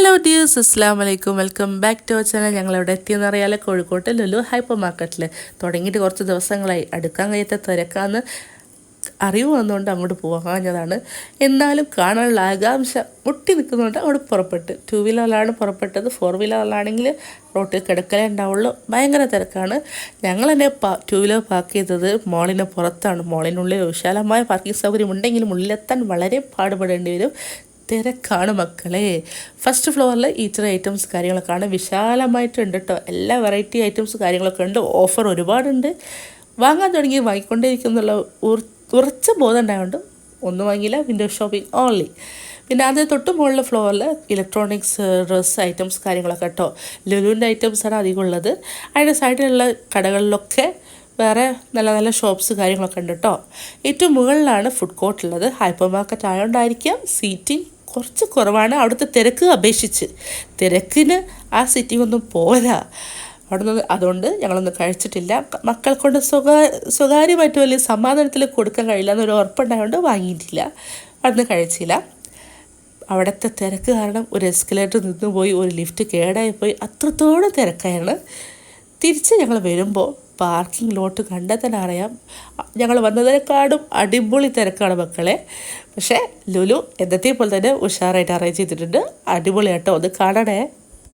Hello dears അസ്സാം വലൈക്കും welcome back to our channel ഞങ്ങൾ ഞങ്ങളിവിടെ എത്തിയെന്ന് അറിയാലോ കോഴിക്കോട്ട് ലുലു ഹൈപ്പർ മാർക്കറ്റിൽ തുടങ്ങിയിട്ട് കുറച്ച് ദിവസങ്ങളായി അടുക്കാൻ കഴിയാത്ത തിരക്കാന്ന് അറിവ് വന്നുകൊണ്ട് അങ്ങോട്ട് പോകാഞ്ഞതാണ് എന്നാലും കാണാനുള്ള ആകാംക്ഷ മുട്ടി നിൽക്കുന്നതുകൊണ്ട് അവിടെ പുറപ്പെട്ട്. ടു വീലറിലാണ് പുറപ്പെട്ടത്. ഫോർ വീലറിലാണെങ്കിൽ റോട്ടിൽ കിടക്കലേ ഉണ്ടാവുള്ളൂ. ഭയങ്കര തിരക്കാണ്. ഞങ്ങൾ തന്നെ ടു വീലർ പാർക്ക് ചെയ്തത് മോളിന് പുറത്താണ്. മോളിനുള്ളിൽ വിശാലമായ പാർക്കിംഗ് സൗകര്യം ഉണ്ടെങ്കിലും ഉള്ളിലെത്താൻ വളരെ പാടുപെടേണ്ടി വരും. തിരക്കാണ് മക്കളെ. ഫസ്റ്റ് ഫ്ലോറിൽ ഈറ്റർ ഐറ്റംസ് കാര്യങ്ങളൊക്കെയാണ് വിശാലമായിട്ടുണ്ട് കേട്ടോ എല്ലാ വെറൈറ്റി ഐറ്റംസ് കാര്യങ്ങളൊക്കെ ഉണ്ട്. ഓഫർ ഒരുപാടുണ്ട്. വാങ്ങാൻ തുടങ്ങി വാങ്ങിക്കൊണ്ടേയിരിക്കുന്നുള്ള ഉറച്ച ബോധം ഉണ്ടായതുകൊണ്ട് ഒന്നും വാങ്ങിയില്ല. വിൻഡോ ഷോപ്പിംഗ് ഓൺലി പിന്നെ അതിന് തൊട്ട് മുകളിലെ ഫ്ലോറിൽ ഇലക്ട്രോണിക്സ് ഡ്രസ്സ് ഐറ്റംസ് കാര്യങ്ങളൊക്കെ കേട്ടോ ലുലുവിന്റെ ഐറ്റംസാണ് അധികം ഉള്ളത്. അതിന്റെ സൈഡിലുള്ള കടകളിലൊക്കെ വേറെ നല്ല നല്ല ഷോപ്സ് കാര്യങ്ങളൊക്കെ ഉണ്ട് കേട്ടോ ഏറ്റവും മുകളിലാണ് ഫുഡ് കോർട്ട് ഉള്ളത്. ഹൈപ്പർ മാർക്കറ്റ് ആയതുകൊണ്ടായിരിക്കാം സീറ്റിംഗ് കുറച്ച് കുറവാണ് അവിടുത്തെ തിരക്ക് അപേക്ഷിച്ച്. തിരക്കിന് ആ സിറ്റി ഒന്നും പോരാ അവിടെ നിന്ന് അതുകൊണ്ട് ഞങ്ങളൊന്നും കഴിച്ചിട്ടില്ല. മക്കൾ കൊണ്ട് സ്വകാ സ്വകാര്യമായിട്ട് വലിയ സമാധാനത്തിൽ കൊടുക്കാൻ കഴിയില്ല എന്നൊരു ഉറപ്പുണ്ടായതുകൊണ്ട് വാങ്ങിയിട്ടില്ല. അവിടുന്ന് കഴിച്ചില്ല. അവിടുത്തെ തിരക്ക് കാരണം ഒരു എസ്കലേറ്റർ നിന്ന് പോയി ഒരു ലിഫ്റ്റ് കേടായി പോയി അത്രത്തോളം തിരക്കായാണ് തിരിച്ച് ഞങ്ങൾ വരുമ്പോൾ പാർക്കിംഗ് ലോട്ട് കണ്ടാൽ തന്നെ അറിയാം ഞങ്ങൾ വന്നതിനെക്കാളും അടിപൊളി തിരക്കാണ് മക്കളെ. പക്ഷേ ലുലു എന്നത്തെ പോലെ തന്നെ ഉഷാറായിട്ട് അറേഞ്ച് ചെയ്തിട്ടുണ്ട്. അടിപൊളിയാട്ടോ അത് കാണണേ.